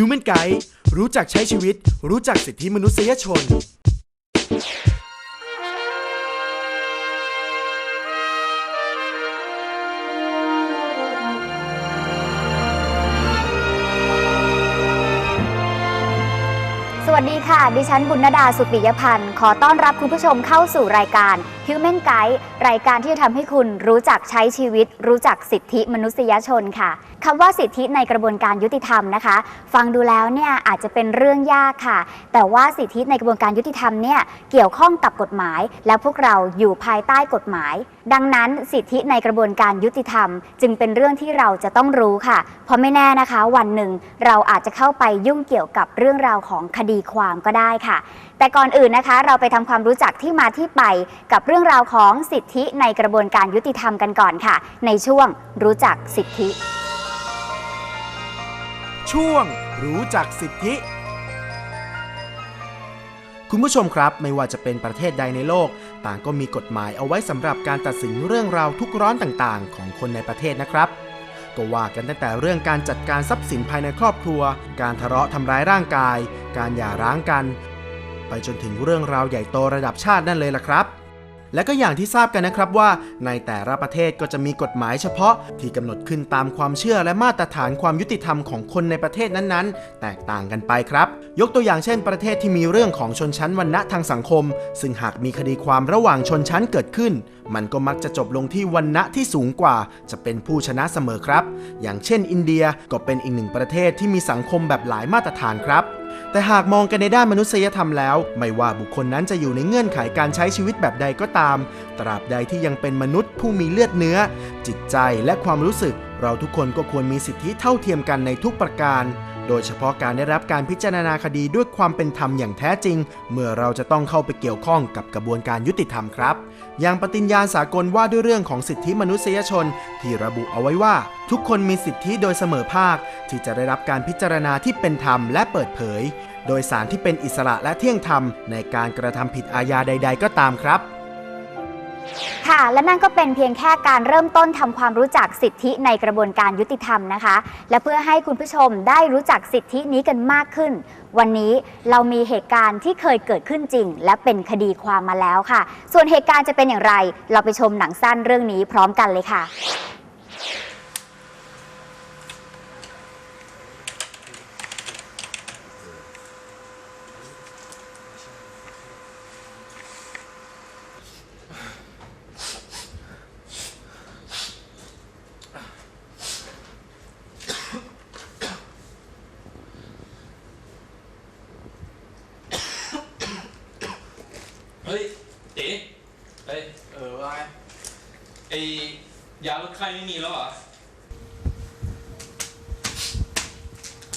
Human Guide รู้จักใช้ชีวิต รู้จักสิทธิมนุษยชน สวัสดีค่ะ ดิฉันบุญนดาสุปิยพันธ์ ขอต้อนรับคุณผู้ชมเข้าสู่รายการ Human Guide รายการที่จะทำให้คุณรู้จักใช้ชีวิต รู้จักสิทธิมนุษยชนค่ะคำว่าสิทธิในกระบวนการยุติธรรมนะคะ ฟังดูแล้วเนี่ยอาจจะเป็นเรื่องยากค่ะ แต่ว่าสิทธิในกระบวนการยุติธรรมเนี่ยเกี่ยวข้องกับกฎหมาย และพวกเราอยู่ภายใต้กฎหมาย ดังนั้นสิทธิในกระบวนการยุติธรรม จึงเป็นเรื่องที่เราจะต้องรู้ค่ะ เพราะไม่แน่นะคะ วันหนึ่งเราอาจจะเข้าไปยุ่งเกี่ยวกับเรื่องราวของคดีความก็ได้ค่ะ แต่ก่อนอื่นนะคะ เราไปทำความรู้จักที่มาที่ไปกับเรื่องราวของสิทธิในกระบวนการยุติธรรมกันก่อนค่ะ ในช่วงรู้จักสิทธิ ช่วงรู้จักสิทธิ คุณผู้ชมครับ ไม่ว่าจะเป็นประเทศใดในโลก ต่างก็มีกฎหมายเอาไว้สำหรับการตัดสินเรื่องราวทุกร้อนต่างๆ ของคนในประเทศนะครับก็ว่ากันตั้งแต่เรื่องการจัดการทรัพย์สินภายในครอบครัว การทะเลาะทำร้ายร่างกาย การหย่าร้างกัน ไปจนถึงเรื่องราวใหญ่โตระดับชาตินั่นเลยล่ะครับ และก็อย่างที่ทราบกันนะครับว่า ในแต่ละประเทศก็จะมีกฎหมายเฉพาะที่กำหนดขึ้นตามความเชื่อและมาตรฐานความยุติธรรมของคนในประเทศนั้นๆ แตกต่างกันไปครับ ยกตัวอย่างเช่น ประเทศที่มีเรื่องของชนชั้นวรรณะทางสังคม ซึ่งหากมีคดีความระหว่างชนชั้นเกิดขึ้น มันก็มักจะจบลงที่วรรณะที่สูงกว่า จะเป็นผู้ชนะเสมอครับ อย่างเช่น อินเดียก็เป็นอีกหนึ่งประเทศที่มีสังคมแบบหลายมาตรฐานครับ แต่หากมองกันในด้านมนุษยธรรมแล้ว ไม่ว่าบุคคลนั้นจะอยู่ในเงื่อนไขการใช้ชีวิตแบบใดก็ตาม ตราบใดที่ยังเป็นมนุษย์ผู้มีเลือดเนื้อ จิตใจและความรู้สึก เราทุกคนก็ควรมีสิทธิเท่าเทียมกันในทุกประการ โดยเฉพาะการได้รับการพิจารณาคดีด้วยความเป็นธรรมอย่างแท้จริง เมื่อเราจะต้องเข้าไปเกี่ยวข้องกับกระบวนการยุติธรรมครับ อย่างปฏิญญาสากลว่าด้วยเรื่องของสิทธิมนุษยชน ที่ระบุเอาไว้ว่า ทุกคนมีสิทธิโดยเสมอภาค ที่จะได้รับการพิจารณาที่เป็นธรรมและเปิดเผย โดยสารที่เป็นอิสระและเที่ยงธรรมในการกระทำผิดอาญาใด ๆ ก็ตามครับ ค่ะและนั่นก็เป็นเพียงแค่การเริ่มต้นทำความรู้จักสิทธิในกระบวนการยุติธรรมนะคะ และเพื่อให้คุณผู้ชมได้รู้จักสิทธินี้กันมากขึ้น วันนี้เรามีเหตุการณ์ที่เคยเกิดขึ้นจริง และเป็นคดีความมาแล้วค่ะ ส่วนเหตุการณ์จะเป็นอย่างไร เราไปชมหนังสั้นเรื่องนี้พร้อมกันเลยค่ะ เฮ้ยเต๋เฮ้ย เออว่าไง ไอ้ยาลด ไข้ไม่มีแล้วเหรอ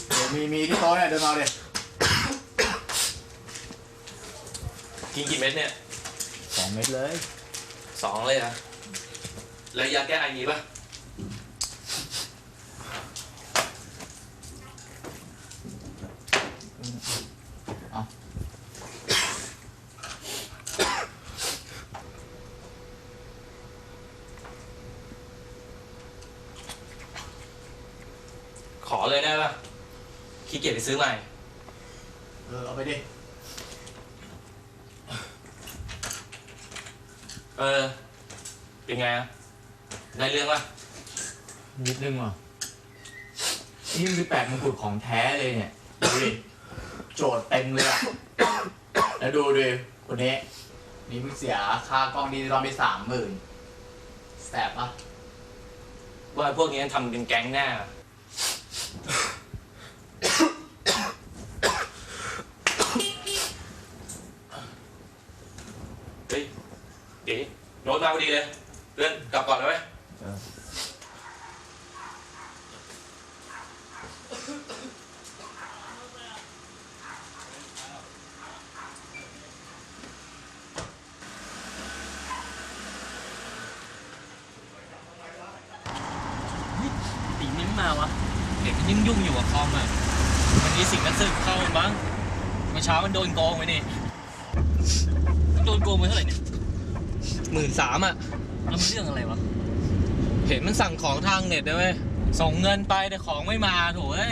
เดี๋ยวมีมีที่โต๊ะเนี่ยเดินมาเลยกินกี่เม็ดเนี่ยสองเม็ดเลยสองเลยเหรอะแล้วยาแก้ไอมีปะ อเลยได้ปะขี้เกียจไปซื้อใหม่ เออ เอาไปดิ เออ เป็นไงอะได้เรื่องปะนิดนึงว่ะนี่มันคือแปดมงกุฎของแท้เลยเนี่ย ดูดิ โจทย์เต็มเลยอะ แล้วดูดิคนนี้ นี่มึงเสียค่ากล้องดิจิตอลไปสามหมื่นแสบปะว่าพวกนี้ทำเป็นแก๊งแน่อะเฮ้ยเต๋โน้ตมาพอดีเลยเพื่อนกลับก่อนเลยไหม เออ ตีนี้ไม่มาวะ เด็กมันยุ่งยุ่งๆอยู่กับคอมอะ วันนี้สิ่งนักสืบเข้ามันบ้างเมื่อเช้ามันโดนโกงไปนี่โดนโกงไปเท่าไหร่เนี่ยหมื่นสามอะแล้วมันเรื่องอะไรวะเห็นมันสั่งของทางเน็ตได้ไหมส่งเงินไปแต่ของไม่มาโถเอ้ย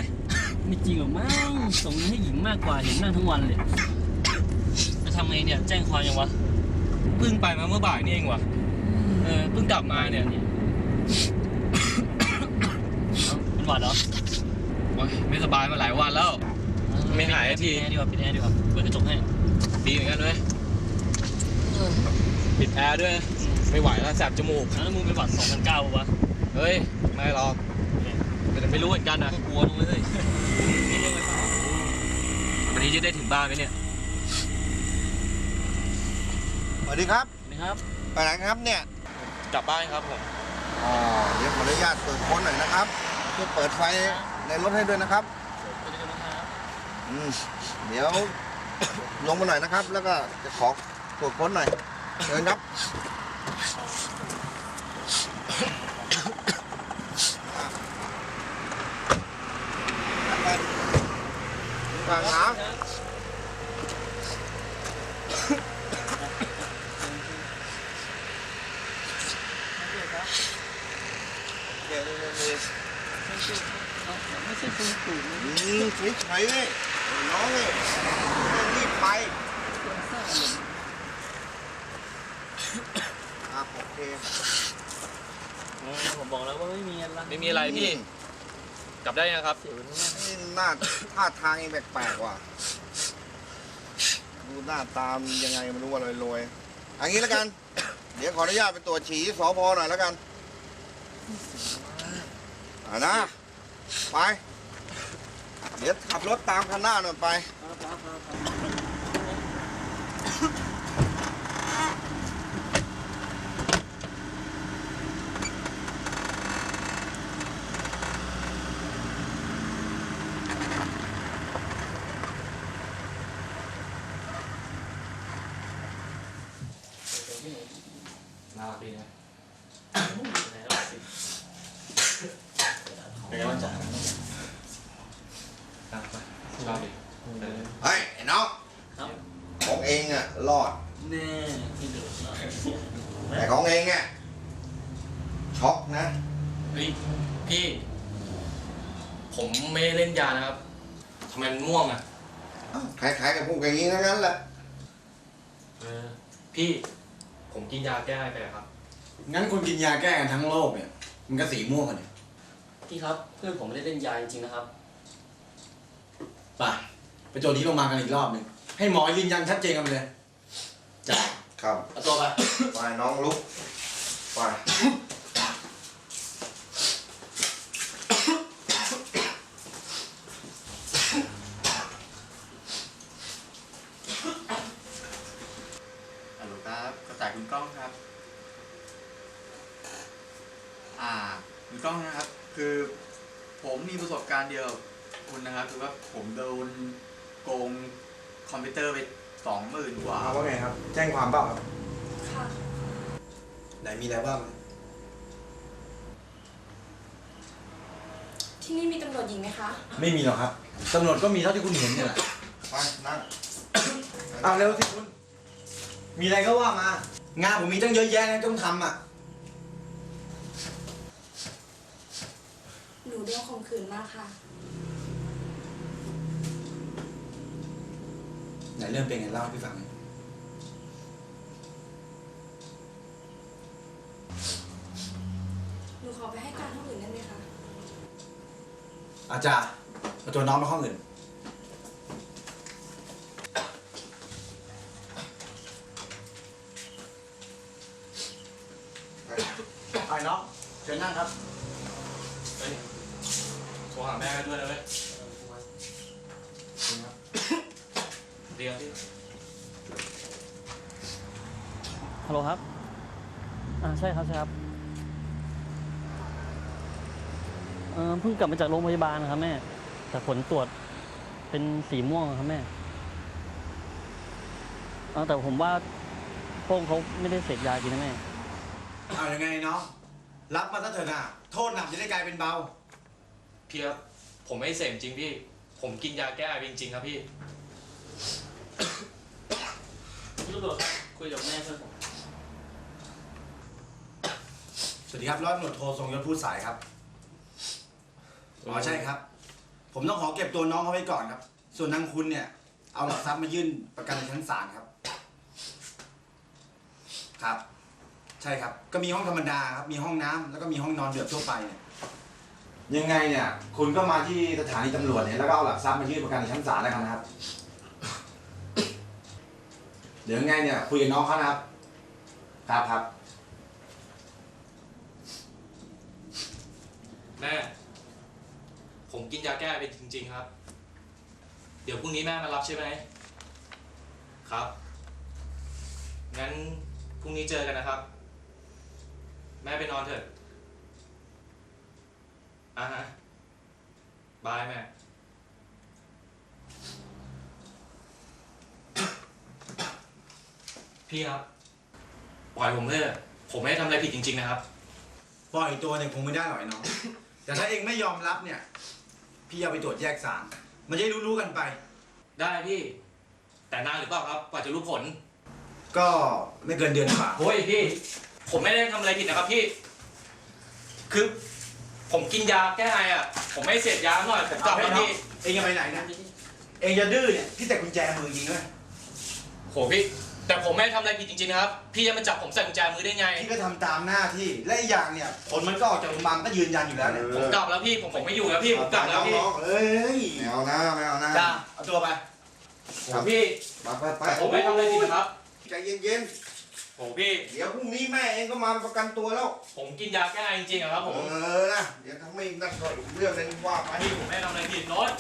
ไม่จริงริงหรอมั้งส่งเงินให้หญิงมากกว่าเห็นหน้าทั้งวันเลยจะทำไงเนี่ยแจ้งความยังวะเพิ่งไปมาเมื่อบ่ายนี่เองวะเออเพิ่งกลับมาเนี่ยเป็นหวัดเหรอโอ๊ยไม่สบายมาหลายวันแล้ว ไม่หายสักทีปิดแอร์ดีกว่าปิดแอร์ดีกว่าเปิดกระจกให้ดีเหมือนกันเว้ยปิดแอร์ด้วย ไม่ไหวแล้วแสบจมูกแล้วมึงเป็นหวัด2009ปะวะเฮ้ย ไม่หรอกแต่ไม่รู้เหมือนกันนะก็กลัวนุ้ยเลยมีเรื่องอะไรเปล่าวันนี้จะได้ถึงบ้านไหมเนี่ยสวัสดีครับนะครับไปไหนครับเนี่ย กลับบ้านครับผม อ๋อ เดี๋ยวขออนุญาตตรวจค้นหน่อยนะครับ ช่วยเปิดไฟในรถให้ด้วยนะครับ ไปด้วยกันนะครับ อืมเดี๋ยว ลงมาหน่อยนะครับ แล้วก็จะขอตรวจค้นหน่อยเชิญครับฟังน้ำเดี๋ยวๆไม่ใช่คุณปู่ๆอืมเฉยๆ นี่น้องนี่ต้องรีบไปอะโอเคผมบอกแล้วว่าไม่มีอะไรไม่มีอะไรพี่ กลับได้ยังครับเสียเวลานี่หน้าท่าทางยังแปลกๆว่ะ ดูหน้าตามนยังไงไม่รู้ว่าลอยๆอันนี้แล้วกัน เดี๋ยวขออนุญาตไปตรวจฉี่ที่สพหน่อยแล้วกันอ่านะ ไป เดี๋ยวขับรถตามคันหน้าหน่อยไป นารักดีนะ แล้วสิ เป็นไงบ้างจ๊ะน่ารักปะชอบดิเออ เฮ้ย ไอ้น้อง ครับ ของเองอะรอด แน่ที่เดือดร้อน แต่ของเองอะช็อกนะ เฮ้ยพี่ ผมไม่ได้เล่นยานะครับทำไมมันม่วงอะ คล้ายๆกับพวกอย่างนี้ทั้งนั้นแหละ เออ พี่ ผมกินยาแก้ไอไปอะครับ งั้นคุณกินยาแก้กันทั้งโลกเนี่ย มันก็สีม่วงกันเนี่ยพี่ครับเพื่อนผมไม่ได้เล่นยาจริงๆนะครับ ไปไปโจทย์ที่โรงพยาบาลกันอีกรอบหนึ่งให้หมอยืนยันชัดเจนกันไปเลยจ้ะครับ เอาตัวไป ไปน้องลุก ไป ฮัลโหลครับกระต่ายคุณกล้องครับ อ่าคุณกล้องนะครับ คือผมมีประสบการณ์เดียวกับคุณนะครับ คือว่าผมโดนโกงคอมพิวเตอร์ไปสองหมื่นกว่า ว่าไงครับ แจ้งความเปล่าครับ ค่ะ ไหน มีอะไรบ้าง ที่นี่มีตำรวจหญิงไหมคะ ไม่มีหรอกครับตำรวจก็มีเท่าที่คุณเห็นเนี่ยแหละไปนั่งเอาเร็วสิคุณ มีอะไรก็ว่ามา งานผมมีตั้งเยอะแยะนะต้องทำอะ หนูโดนข่มขืนมากค่ะ ไหนเรื่องเป็นไงเล่าให้พี่ฟังหน่อย หนู ขอไปให้การห้องอื่นได้ไหมคะ อาจารย์เอาตัวน้องไปห้องอื่น ไปน้องเชิญนั่งครับ เฮ้ยโทรหาแม่กันด้วยนะเว้ยเรียกพี่ฮัลโหลครับ อ่าใช่ครับใช่ครับ เออเพิ่งกลับมาจากโรงพยาบาลนะครับแม่ แต่ผลตรวจเป็นสีม่วงครับแม่เออแต่ผมว่าพวกเขาไม่ได้เสพยาจริงนะแม่ เอายังไงน้องรับมาซะเถอะนะโทษหนักจะได้กลายเป็นเบา พี่ครับผมไม่เสพจริงพี่ ผมกินยาแก้ไอจริงๆครับพี่ตำรวจคุยกับแม่เพื่อนผม สวัสดีครับร้อยตำรวจโททรงยศพูดสายครับ อ๋อใช่ครับ ผมต้องขอเก็บตัวน้องเขาไว้ก่อนครับ ส่วนนางคุณเนี่ย เอาหลักทรัพย์มายื่นประกันในชั้นศาลครับ ครับ ใช่ครับ ก็มีห้องธรรมดาครับ มีห้องน้ำแล้วก็มีห้องนอนเดือดทั่วไปเนี่ย ยังไงเนี่ย คุณก็มาที่สถานีตำรวจเนี่ยแล้วก็เอาหลักทรัพย์มายื่นประกันในชั้นศาลแล้วกันนะครับ เดี๋ยวยังไงเนี่ยคุยกับน้องเขานะครับ ครับครับ แม่ ผมกินยาแก้ไปจริง ๆ ครับ เดี๋ยวพรุ่งนี้แม่มารับใช่ไหมครับ งั้นพรุ่งนี้เจอกันนะครับ แม่ไปนอนเถอะอะฮะบายแม่พี่ครับ ปล่อยผมเถอะผมไม่ได้ทำอะไรผิดจริง ๆ นะครับ ปล่อยตัวเนี่ยคงไม่ได้หรอกไอ้น้อง แต่ถ้าเองไม่ยอมรับเนี่ย พี่เอาไปตรวจแยกสาร มันจะได้รู้ๆกันไป ได้พี่ แต่นานหรือเปล่าครับ กว่าจะรู้ผลก็ไม่เกินเดือนกว่า โอ้ยพี่ ผมไม่ได้ทำอะไรผิดนะครับพี่ คือผมกินยาแก้ไออะ ผมไม่เสพยาหน่อย ผมกลับแล้วพี่ เองจะไปไหนนะ เองจะดื้อเนี่ย พี่แต่กุญแจมือจริงด้วยโหพี่ แต่ผมไม่ได้ทำอะไรผิดจริงๆนะครับ พี่จะมาจับผมใส่กุญแจมือได้ไง พี่ก็ทำตามหน้าที่และอีกอย่างเนี่ยผลมันก็ออกจากโรงพยาบาลก็ยืนยันอยู่แล้วเนี่ยผมกลับแล้วพี่ ผมผมไม่อยู่แล้วพี่ ผมกลับแล้วพี่น้องๆเอ้ยไม่เอานะไม่เอานะจ้าเอาตัวไปโหพี่ไปไปไปผมไม่ทำอะไรผิดนะครับใจเย็นโหพี่ ๆเดี๋ยวพรุ่งนี้แม่เองก็มาประกันตัวแล้วผมกินยาแก้ไอจริงๆอะครับผมเออนะเดี๋ยวถ้าไม่นั่นก็อีกเรื่องหนึงว่าไปพี่ผมไม่ได้ทำอะไรผิดรถ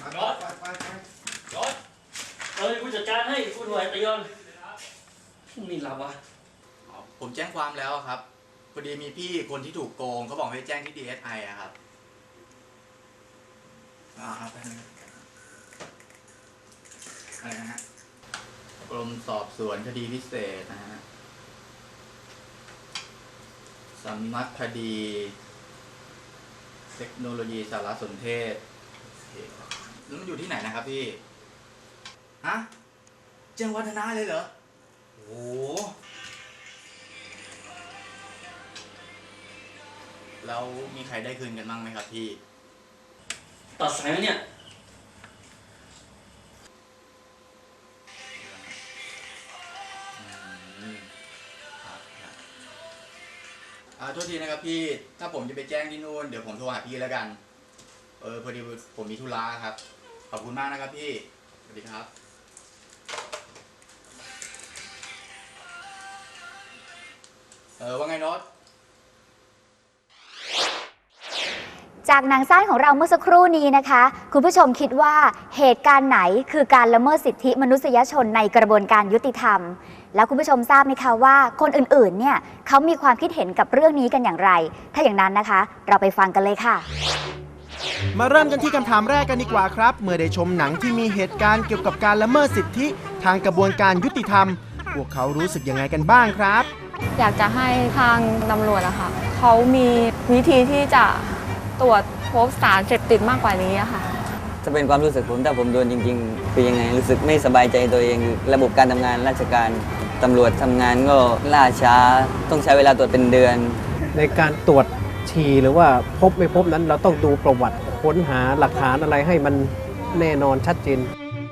ไปรถไปไปไปรถ เออผู้จัดการให้คุณหน่วยตะยอนนี่เราวะผมแจ้งความแล้วอะครับพอดีมีพี่คนที่ถูกโกงเขาบอกให้แจ้งที่ DSI อะครับอ่าครับอะไรนะฮะกรมสอบสวนคดีพิเศษนะฮะสำนักคดี เทคโนโลยีสารสนเทศแล้วมันอยู่ที่ไหนนะครับพี่ ฮะแจ้งวัฒนะเลยเหรอ โอ้โหแล้วมีใครได้คืนกันบ้างไหมครับพี่ ตัดสายไหมเนี่ย อืมครับครับอ่าโทษทีนะครับพี่ ถ้าผมจะไปแจ้งที่นู่น เดี๋ยวผมโทรหาพี่แล้วกัน เออพอดีผมมีธุระครับ ขอบคุณมากนะครับพี่ สวัสดีครับ เออว่าไงโน็อตจากหนังสั้นของเราเมื่อสักครู่นี้นะคะ คุณผู้ชมคิดว่าเหตุการณ์ไหนคือการละเมิดสิทธิมนุษยชนในกระบวนการยุติธรรม แล้วคุณผู้ชมทราบไหมคะว่าคนอื่นๆ เนี่ยเขามีความคิดเห็นกับเรื่องนี้กันอย่างไร ถ้าอย่างนั้นนะคะ เราไปฟังกันเลยค่ะ มาเริ่มกันที่คำถามแรกกันดีกว่าครับ เมื่อได้ชมหนังที่มีเหตุการณ์เกี่ยวกับการละเมิดสิทธิ ทางกระบวนการยุติธรรม พวกเขารู้สึกยังไงกันบ้างครับ อยากจะให้ทางตำรวจอะค่ะเขามีวิธีที่จะตรวจพบสารเสพติดมากกว่านี้อะค่ะจะเป็นความรู้สึกผมถ้าผมโดนจริงๆคือยังไงรู้สึกไม่สบายใจตัวเอง ระบบการทำงานราชการตำรวจทำงานก็ล่าช้า ต้องใช้เวลาตรวจเป็นเดือน ในการตรวจฉี่หรือว่าพบไม่พบนั้นเราต้องดูประวัติค้นหาหลักฐานอะไรให้มันแน่นอนชัดเจน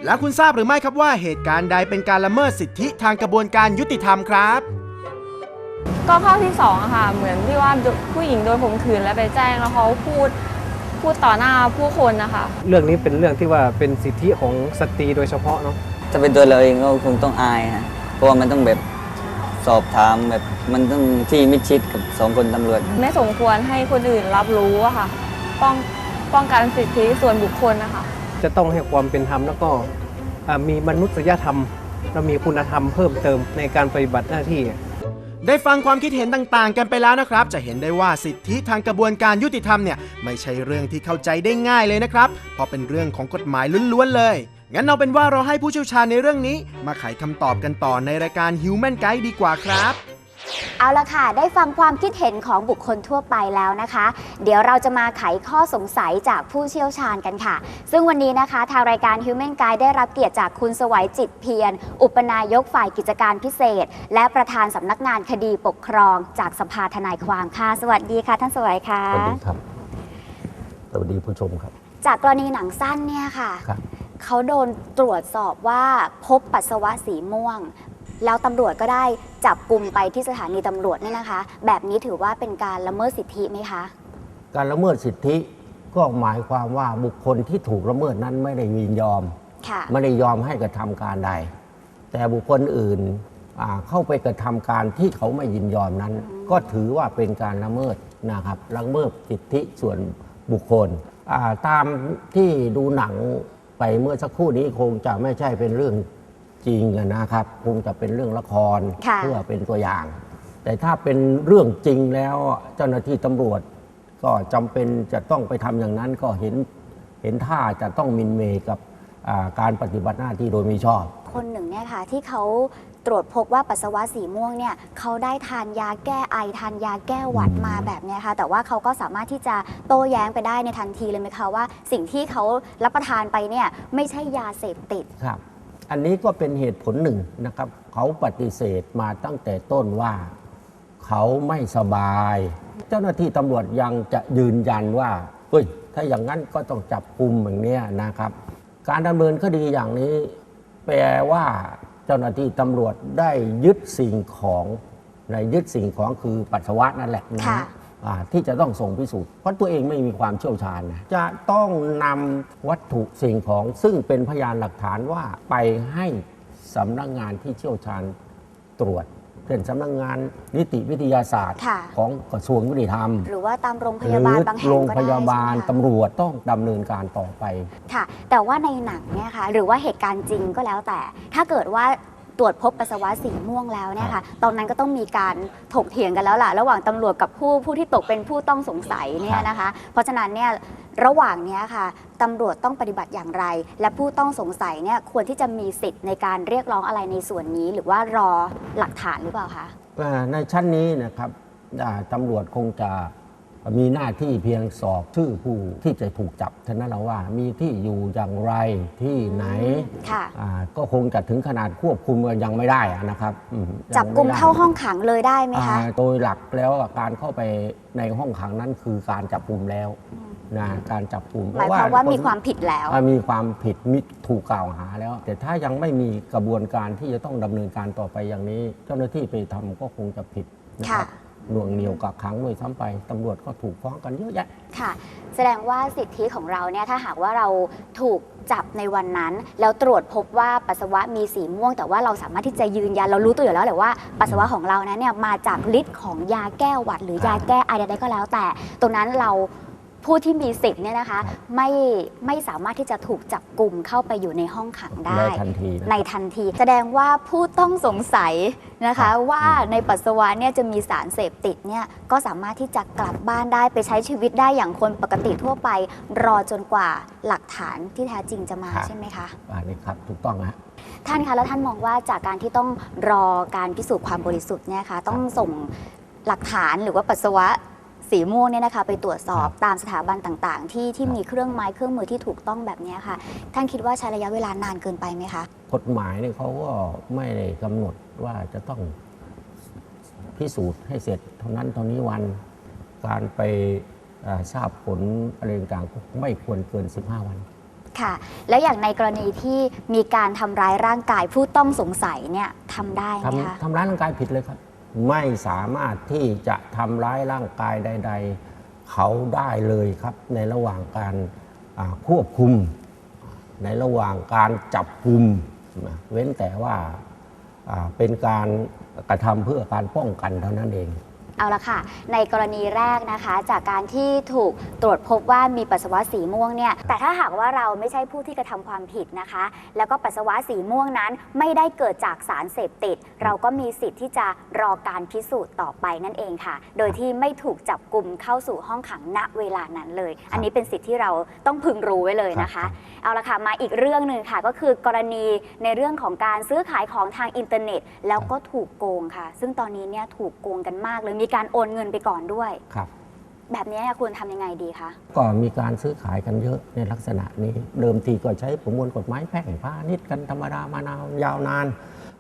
แล้วคุณทราบหรือไม่ครับว่าเหตุการณ์ใดเป็นการละเมิดสิทธิทางกระบวนการยุติธรรมครับ ก็ข้อที่สองอะค่ะ เหมือนที่ว่าผู้หญิงโดนข่มขืนแล้วไปแจ้งแล้วเขาพูดพูดต่อหน้าผู้คนนะคะ เรื่องนี้เป็นเรื่องที่ว่าเป็นสิทธิของสตรีโดยเฉพาะเนาะถ้าเป็นตัวเราเองก็คงต้องอายฮะเพราะว่ามันต้องแบบสอบถามแบบมันต้องที่มิดชิดกับสองคนตำรวจ ไม่สมควรให้คนอื่นรับรู้อะค่ะ ป้องป้องกันสิทธิส่วนบุคคลนะคะ จะต้องให้ความเป็นธรรมแล้วก็อ่ามีมนุษยธรรมและมีคุณธรรมเพิ่มเติมในการปฏิบัติหน้าที่ ได้ฟังความคิดเห็นต่างๆ กันไปแล้วนะครับ จะเห็นได้ว่าสิทธิทางกระบวนการยุติธรรมเนี่ยไม่ใช่เรื่องที่เข้าใจได้ง่ายเลยนะครับ เพราะเป็นเรื่องของกฎหมายล้วนๆเลย งั้นเอาเป็นว่าเราให้ผู้เชี่ยวชาญในเรื่องนี้ มาไขคำตอบกันต่อในรายการ Human Guide ดีกว่าครับ เอาละค่ะ ได้ฟังความคิดเห็นของบุคคลทั่วไปแล้วนะคะ เดี๋ยวเราจะมาไขข้อสงสัยจากผู้เชี่ยวชาญกันค่ะ ซึ่งวันนี้นะคะ ทางรายการ Human Guide ได้รับเกียรติจากคุณสวัยจิตเพียร อุปนายกฝ่ายกิจการพิเศษ และประธานสำนักงานคดีปกครอง จากสภาทนายความค่ะ สวัสดีค่ะ ท่านสวัยค่ะ สวัสดีครับ สวัสดีผู้ชมครับ จากกรณีหนังสั้นเนี่ยค่ะครับเขาโดนตรวจสอบว่าพบปัสสาวะสีม่วง แล้วตำรวจก็ได้จับกลุ่มไปที่สถานีตำรวจเนี่ยนะคะ แบบนี้ถือว่าเป็นการละเมิดสิทธิไหมคะ การละเมิดสิทธิก็หมายความว่าบุคคลที่ถูกละเมิดนั้นไม่ได้ยินยอม ค่ะ ไม่ได้ยอมให้กระทำการใด แต่บุคคลอื่นอ่าเข้าไปกระทำการที่เขาไม่ยินยอมนั้น ก็ถือว่าเป็นการละเมิดนะครับละเมิดสิทธิส่วนบุคคลอ่าตามที่ดูหนังไปเมื่อสักครู่นี้คงจะไม่ใช่เป็นเรื่อง จริงอะนะครับคงจะเป็นเรื่องละครค่ะ เพื่อเป็นตัวอย่าง แต่ถ้าเป็นเรื่องจริงแล้วเจ้าหน้าที่ตำรวจ ก็จำเป็นจะต้องไปทำอย่างนั้นก็เห็นเห็นท่าจะต้องหมินเมย์กับอ่าการปฏิบัติหน้าที่โดยมิชอบ คนหนึ่งเนี่ยค่ะที่เขาตรวจพบว่าปัสสาวะสีม่วงเนี่ยเขาได้ทานยาแก้ไอทานยาแก้หวัดมาแบบเนี้ยค่ะ แต่ว่าเขาก็สามารถที่จะโต้แย้งไปได้ในทันทีเลยไหมคะว่า สิ่งที่เขารับประทานไปเนี่ยไม่ใช่ยาเสพติด ครับ อันนี้ก็เป็นเหตุผลหนึ่งนะครับ เขาปฏิเสธมาตั้งแต่ต้นว่าเขาไม่สบาย เจ้าหน้าที่ตำรวจยังจะยืนยันว่าเฮ้ยถ้าอย่างนั้นก็ต้องจับกลุ่มอย่างเนี้ยนะครับ การดำเนินคดีอย่างนี้ แปลว่าเจ้าหน้าที่ตำรวจได้ยึดสิ่งของในยึดสิ่งของคือปัสสาวะนั่นแหละนะค่ะ ที่จะต้องส่งพิสูจน์เพราะตัวเองไม่มีความเชี่ยวชาญนะจะต้องนำวัตถุสิ่งของซึ่งเป็นพยานหลักฐานว่าไปให้สำนักงานที่เชี่ยวชาญตรวจเช่นสำนักงานนิติวิทยาศาสตร์ ค่ะ ของกระทรวงยุติธรรม หรือว่าตามโรงพหรืยาบาลบางแห่งโรงก็พได้ยาบาลใช่ไหมคะ ตำรวจต้องดำเนินการต่อไป ค่ะแต่ว่าในหนังเนี่ยค่ะหรือว่าเหตุการณ์จริงก็แล้วแต่ ถ้าเกิดว่า ตรวจพบปัสสาวะสีม่วงแล้วเนี่ยค่ะตอนนั้นก็ต้องมีการถกเถียงกันแล้วล่ะ ระหว่างตำรวจกับผู้ผู้ที่ตกเป็นผู้ต้องสงสัยเนี่ยนะคะ เพราะฉะนั้นเนี่ยระหว่างเนี้ยค่ะตำรวจต้องปฏิบัติอย่างไร และผู้ต้องสงสัยเนี่ยควรที่จะมีสิทธิ์ในการเรียกร้องอะไรในส่วนนี้ หรือว่ารอหลักฐานหรือเปล่าคะ อ่าในชั้นนี้นะครับอ่าตำรวจคงจะ มีหน้าที่เพียงสอบชื่อผู้ที่จะถูกจับเท่านั้นแหละว่ามีที่อยู่อย่างไรที่ไหนค่ะ อ่าก็คงจะถึงขนาดควบคุมกันยังไม่ได้อะนะครับอืมจับกลุ่มยังไได้ เข้าห้องขังเลยได้ไหมคะ อ่าโดยหลักแล้วอะการเข้าไปในห้องขังนั้นคือการจับกลุ่มแล้วนะการจับกลุ่มหมายความว่ามีความผิดแล้ว อ่ามีความผิดมิถูกกล่าวหาแล้ว แต่ถ้ายังไม่มีกระบวนการที่จะต้องดำเนินการต่อไปอย่างนี้ เจ้าหน้าที่ไปทำก็คงจะผิดนะครับ หน่วงเหนียวกักขังด้วยซ้ำไปตำรวจก็ถูกฟ้องกันเยอะแยะ ค่ะ แสดงว่าสิทธิของเราเนี่ยถ้าหากว่าเราถูกจับในวันนั้น แล้วตรวจพบว่าปัสสาวะมีสีม่วง แต่ว่าเราสามารถที่จะยืนยันเรารู้ตัวอยู่แล้วแหละว่าปัสสาวะของเรานั้นเนี่ยมาจากฤทธิ์ของยาแก้หวัด หรือยาแก้ไอใดๆก็แล้ว แต่ตรงนั้นเรา ผู้ที่มีสิทธิ์เนี่ยนะคะไม่ไม่สามารถที่จะถูกจับกลุ่มเข้าไปอยู่ในห้องขังได้ ในทันทีนะครับในทันที แสดงว่าผู้ต้องสงสัยนะครัคะ บ ว่าในปัสสาวะเนี่ยจะมีสารเสพติดเนี่ยก็สามารถที่จะกลับบ้านได้ไปใช้ชีวิตได้อย่างคนปกติทั่วไป รอจนกว่าหลักฐานที่แท้จริงจะมาใช่ไหมคะ อันนี้ครับถูกต้องนะท่านคะแล้วท่านมองว่าจากการที่ต้องรอการพิสูจน์ความบริสุทธิ์เนี่ยคะต้องส่งหลักฐานหรือว่าปัสสาวะ สีม่วงเนี่ยนะคะไปตรวจสอบตามสถาบันต่างๆ ที่ที่มีเครื่องไม้เครื่องมือที่ถูกต้องแบบเนี้ยค่ะ ท่านคิดว่าใช้ระยะเวลานานเกินไปไหมคะ กฎหมายเนี่ยเขาก็ไม่ได้กำหนดว่าจะต้องพิสูจน์ให้เสร็จเท่านั้นเท่านี้วันการไปอ่าทราบผลอะไรต่างๆก็ไม่ควรเกิน 15 วันค่ะแล้วอย่างในกรณีที่มีการทำร้ายร่างกายผู้ต้องสงสัยเนี่ยทำได้ไหมคะทำทำร้ายร่างกายผิดเลยครับ ไม่สามารถที่จะทำร้ายร่างกายใด ๆ เขาได้เลยครับ ในระหว่างการควบคุม ในระหว่างการจับกลุ่มเว้นแต่ว่าเป็นการกระทำเพื่อการป้องกันเท่านั้นเอง เอาละค่ะ ในกรณีแรกนะคะ จากการที่ถูกตรวจพบว่ามีปัสสาวะสีม่วงเนี่ย แต่ถ้าหากว่าเราไม่ใช่ผู้ที่กระทำความผิดนะคะ แล้วก็ปัสสาวะสีม่วงนั้นไม่ได้เกิดจากสารเสพติด เราก็มีสิทธิ์ที่จะรอการพิสูจน์ต่อไปนั่นเองค่ะ โดยที่ไม่ถูกจับกลุ่มเข้าสู่ห้องขังณเวลานั้นเลย อันนี้เป็นสิทธิ์ที่เราต้องพึงรู้ไว้เลยนะคะ เอาละค่ะมาอีกเรื่องหนึ่งค่ะก็คือกรณีในเรื่องของการซื้อขายของทางอินเทอร์เน็ต แล้วก็ถูกโกงค่ะ ซึ่งตอนนี้เนี่ยถูกโกงกันมากเลยมีการโอนเงินไปก่อนด้วย ครับ แบบนี้ควรทำยังไงดีคะ ก็มีการซื้อขายกันเยอะในลักษณะนี้ เดิมทีก็ใช้ประมวลกฎหมายแพ่งพาณิชย์กันธรรมดามานานยาวนาน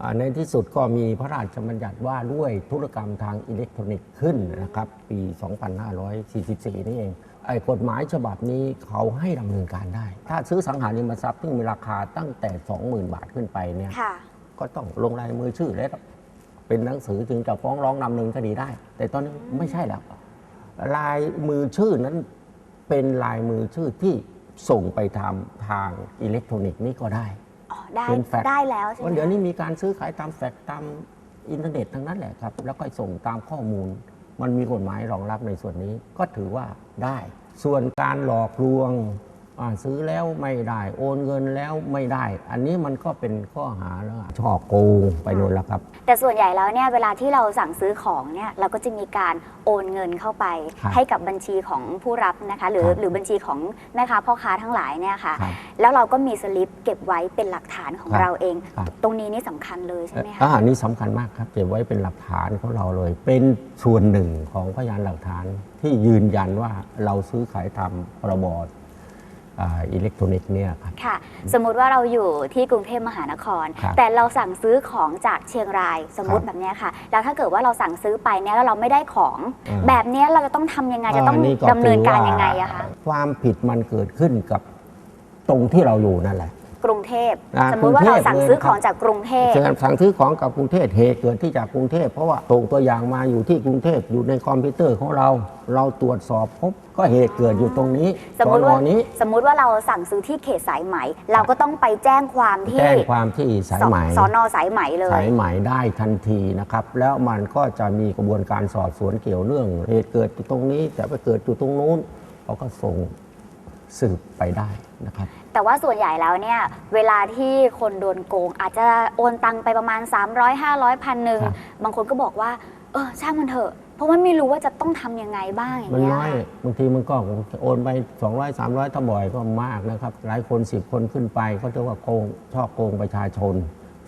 อ่าในที่สุดก็มีพระราชบัญญัติว่าด้วยธุรกรรมทางอิเล็กทรอนิกส์ขึ้นนะครับ ปี 2544 นี่เองไอ้กฎหมายฉบับนี้เขาให้ดำเนินการได้ ถ้าซื้อสังหาริมทรัพย์ที่มีราคาตั้งแต่ 20,000 บาทขึ้นไปเนี่ย ค่ะ ก็ต้องลงลายมือชื่อแล้ว เป็นหนังสือถึงจะฟ้องร้องดำเนินคดีได้ แต่ตอนนี้ไม่ใช่แล้ว ลายมือชื่อนั้นเป็นลายมือชื่อที่ส่งไปทำทางอิเล็กทรอนิกส์นี่ก็ได้อ๋อได้เป็นแฟกซ์ได้แล้วใช่ไหมวันเดี๋ยวคะนี้มีการซื้อขายตามแฟกซ์ตามอินเทอร์เน็ตทั้งนั้นแหละครับ แล้วก็ส่งตามข้อมูล มันมีกฎหมายรองรับในส่วนนี้ก็ถือว่าได้ ส่วนการหลอกลวงอ่า ซื้อแล้วไม่ได้ โอนเงินแล้วไม่ได้ อันนี้มันก็เป็นข้อหาแล้วอะช่อโกงไปโน่นแล้วครับ แต่ส่วนใหญ่แล้วเนี่ยเวลาที่เราสั่งซื้อของเนี่ยเราก็จะมีการโอนเงินเข้าไปครับให้กับบัญชีของผู้รับนะคะ หรือครับหรือบัญชีของแม่ค้าพ่อค้าทั้งหลายเนี่ยค่ะครับแล้วเราก็มีสลิปเก็บไว้เป็นหลักฐานของครับเราเองครับตรงนี้นี่สำคัญเลยใช่ไหมคะอาหารนี้สำคัญมากครับเก็บไว้เป็นหลักฐานของเราเลย เป็นส่วนหนึ่งของพยานหลักฐานที่ยืนยันว่าเราซื้อขายตามพรบ อ่าอิเล็กทรอนิกส์เนี่ยครับ ค่ะ สมมุติว่าเราอยู่ที่กรุงเทพมหานคร ครับแต่เราสั่งซื้อของจากเชียงรายสมมติครับแบบเนี้ยค่ะ แล้วถ้าเกิดว่าเราสั่งซื้อไปเนี่ยแล้วเราไม่ได้ของ อืม แบบเนี้ยเราจะต้องทำยังไงจะต้องานี่ดำเนินการถือว่ยังไงอะคะ ความผิดมันเกิดขึ้นกับตรงที่เราอยู่นั่นแหละ กรุงเทพอ่าสมมุติว่าเรากรุงเทพสั่งซื้อเลยของครับ จากกรุงเทพเชิญสั่งซื้อของกับกรุงเทพเหตุเกิดที่จากกรุงเทพเพราะว่าส่งตัวอย่างมาอยู่ที่กรุงเทพอยู่ในคอมพิวเตอร์ของเรา เราตรวจสอบพบก็เหตุเกิดอยู่ตรงนี้สมมตินว่านี้สมมุติว่าเราสั่งซื้อที่เขตสายไหม เราก็ต้องไปแจ้งความที่แจ้งความที่สายไหม สอนอสายไหมเลย สายไหมได้ทันทีนะครับ แล้วมันก็จะมีกระบวนการสอบสวนเกี่ยวเรื่องเหตุเกิดอยู่ตรงนี้แต่ไปเกิดอยู่ตรงนู้นเขาก็ส่งสืบไปได้นะครับ แต่ว่าส่วนใหญ่แล้วเนี่ยเวลาที่คนโดนโกง อาจจะโอนตังไปประมาณ 300 500พันหนึ่งครับ บางคนก็บอกว่า เออช่างมันเถอะ เพราะว่าไม่รู้ว่าจะต้องทำยังไงบ้างอย่างมันเงี้ยน้อยค่ะบางทีมันก็โอนไป 200 300ถ้าบ่อยก็มากนะครับ หลายคน 10 คนขึ้นไปเขาจะว่าโกงช่อโกงประชาชน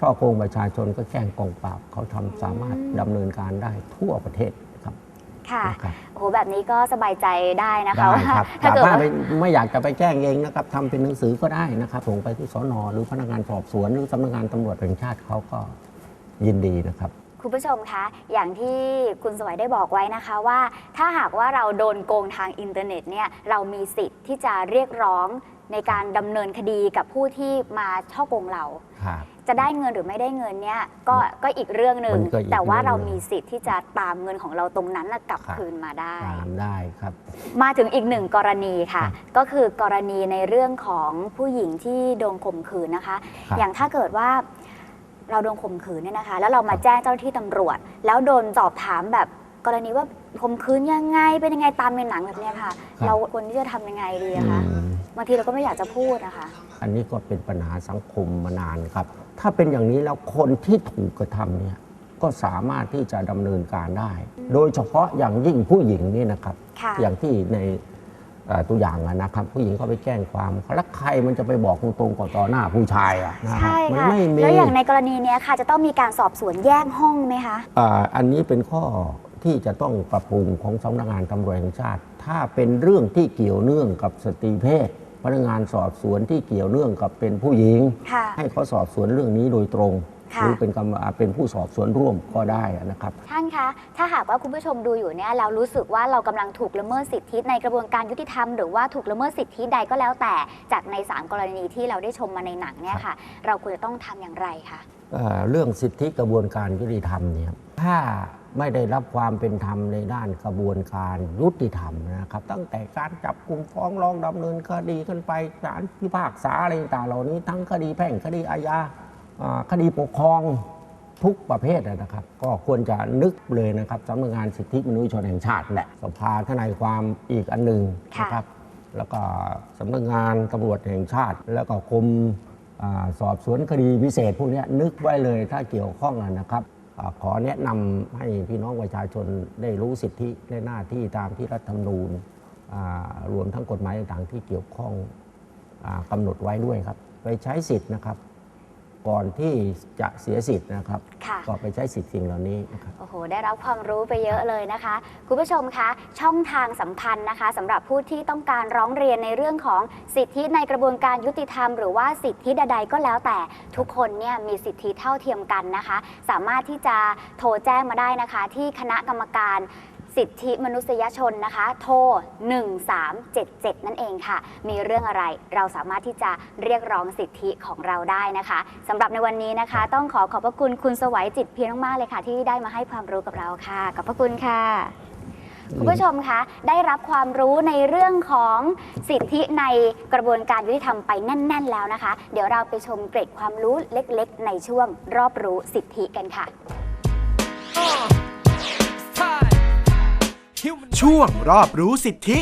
ช่อโกงประชาชนก็แจ้งกองปราบเขาทำสามารถดำเนินการได้ทั่วประเทศ ครับค่ะนะครับโอ้โหแบบนี้ก็สบายใจได้นะคะได้ว่าครับถ้าสาเกิดมารถว่าไปไม่อยากจะไปแจ้งเองนะครับทำเป็นหนังสือก็ได้นะครับส่งไปที่สนหรือพนักงานสอบสวนหรือสำนักงานตำรวจแห่งชาติเขาก็ยินดีนะครับ คุณผู้ชมคะ อย่างที่คุณสวัยได้บอกไว้นะคะว่า ถ้าหากว่าเราโดนโกงทางอินเทอร์เน็ตเนี่ย เรามีสิทธิ์ที่จะเรียกร้องในการดำเนินคดีกับผู้ที่มาช่อโกงเรา ครับ จะได้เงินหรือไม่ได้เงินเนี่ยก็ก็อีกเรื่องหนึ่งมันก็อีกแต่ว่าเรื่องเราหนึ่ง มีสิทธิ์ที่จะตามเงินของเราตรงนั้นน่ะกลับครับคืนมาได้ ตามได้ครับ มาถึงอีกหนึ่งกรณีค่ะ ครับก็คือกรณีในเรื่องของผู้หญิงที่โดนข่มขืนนะคะ ครับอย่างถ้าเกิดว่าเราโดนข่มขืนเนี่ยนะคะ แล้วเรามาแจ้งเจ้าหน้าที่ตำรวจ แล้วโดนสอบถามแบบกรณีว่าข่มขืนยังไงเป็นยังไงตามในหนังแบบเนี้ยค่ะ เราควรที่จะทำยังไงดีอะคะอืมบางทีเราก็ไม่อยากจะพูดนะคะ อันนี้ก็เป็นปัญหาสังคมมานานครับ ถ้าเป็นอย่างนี้แล้วคนที่ถูกกระทำเนี่ยก็สามารถที่จะดำเนินการได้ โดยเฉพาะอย่างยิ่งผู้หญิงนี่นะครับ ค่ะ อย่างที่ในเอ่อตัวอย่างอะนะครับ ผู้หญิงเขาไปแจ้งความแล้วใครมันจะไปบอกตรงๆก่อนต่อหน้าผู้ชายอะนะครับใช่มัค่ะ ไม่มี แล้วอย่างในกรณีเนี้ยค่ะ จะต้องมีการสอบสวนแยกห้องไหมคะ อ่าอันนี้เป็นข้อที่จะต้องปรับปรุงของสำนักงานตำรวจแห่งชาติ ถ้าเป็นเรื่องที่เกี่ยวเนื่องกับสตรีเพศ พนักงานสอบสวนที่เกี่ยวเนื่องกับเป็นผู้หญิง ค่ะ ให้เขาสอบสวนเรื่องนี้โดยตรง ค่ะ หรือเป็นกรรมเป็นผู้สอบสวนร่วมก็ได้นะครับ ท่านคะ ถ้าหากว่าคุณผู้ชมดูอยู่เนี่ยเรารู้สึกว่าเรากำลังถูกละเมิดสิทธิในกระบวนการยุติธรรมหรือว่าถูกละเมิดสิทธิใดก็แล้วแต่จากในสามกรณีที่เราได้ชมมาในหนังเนี่ยค่ะ เราควรจะต้องทำอย่างไรคะ เอ่อเรื่องสิทธิกระบวนการยุติธรรมเนี่ยถ้า ไม่ได้รับความเป็นธรรมในด้านกระบวนการยุติธรรมนะครับ ตั้งแต่การจับกลุ่มฟ้องร้องดำเนินคดีขึ้นไปศาลพิพากษาอะไรต่างๆเหล่านี้ ทั้งคดีแพ่งคดีอาญาอ่าคดีปกครองทุกประเภทนะครับ ก็ควรจะนึกเลยนะครับสำนักงานสิทธิมนุษยชนแห่งชาติแหละสภาทนายความอีกอันหนึ่งนะครับ แล้วก็สำนักงานตำรวจแห่งชาติ แล้วก็กรมอาสอบสวนคดีพิเศษพวกเนี้ยนึกไว้เลยถ้าเกี่ยวข้องอะนะครับอา ขอแนะนำให้พี่น้องประชาชนได้รู้สิทธิและหน้าที่ตามที่รัฐธรรมนูญรวมทั้งกฎหมายต่างๆที่เกี่ยวข้องอากำหนดไว้ด้วยครับ ไปใช้สิทธิ์นะครับ ก่อนที่จะเสียสิทธิ์นะครับค่ะก็ไปใช้สิทธิ์สิ่งเหล่านี้นะครับ โอ้โห ได้รับความรู้ไปเยอะเลยนะคะ คุณผู้ชมคะ ช่องทางสำคัญนะคะสำหรับผู้ที่ต้องการร้องเรียนในเรื่องของสิทธิในกระบวนการยุติธรรม หรือว่าสิทธิใดๆก็แล้วแต่ทุกคนเนี่ยมีสิทธิเท่าเทียมกันนะคะ สามารถที่จะโทรแจ้งมาได้นะคะ ที่คณะกรรมการ สิทธิมนุษยชนนะคะ โทร 1377 นั่นเองค่ะ มีเรื่องอะไรเราสามารถที่จะเรียกร้องสิทธิของเราได้นะคะสำหรับในวันนี้นะคะ ต้องขอขอบพระคุณคุณสวัยจิตเพียรมากๆเลยค่ะ ที่ได้มาให้ความรู้กับเราค่ะ ขอบพระคุณค่ะคุณผู้ชมคะ ได้รับความรู้ในเรื่องของสิทธิในกระบวนการยุติธรรมไปแน่น ๆ แล้วนะคะ เดี๋ยวเราไปชมเกร็ดความรู้เล็ก ๆ ในช่วงรอบรู้สิทธิกันค่ะ ช่วงรอบรู้สิทธิ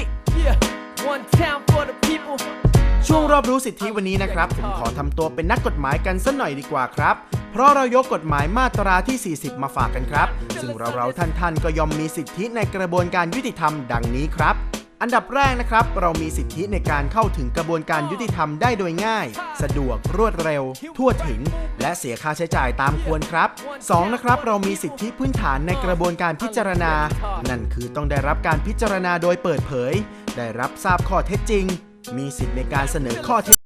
ช่วงรอบรู้สิทธิวันนี้นะครับผมขอทำตัวเป็นนักกฎหมายกันสักหน่อยดีกว่าครับ เพราะเรายกกฎหมายมาตราที่ 40 มาฝากกันครับ ซึ่งเราเราๆท่านๆ ก็ย่อมมีสิทธิในกระบวนการยุติธรรมดังนี้ครับ อันดับแรกนะครับ เรามีสิทธิในการเข้าถึงกระบวนการยุติธรรมได้โดยง่าย สะดวกรวดเร็ว ทั่วถึง และเสียค่าใช้จ่ายตามควรครับสองนะครับ เรามีสิทธิพื้นฐานในกระบวนการพิจารณา นั่นคือต้องได้รับการพิจารณาโดยเปิดเผย ได้รับทราบข้อเท็จจริง มีสิทธิในการเสนอข้อเท็จ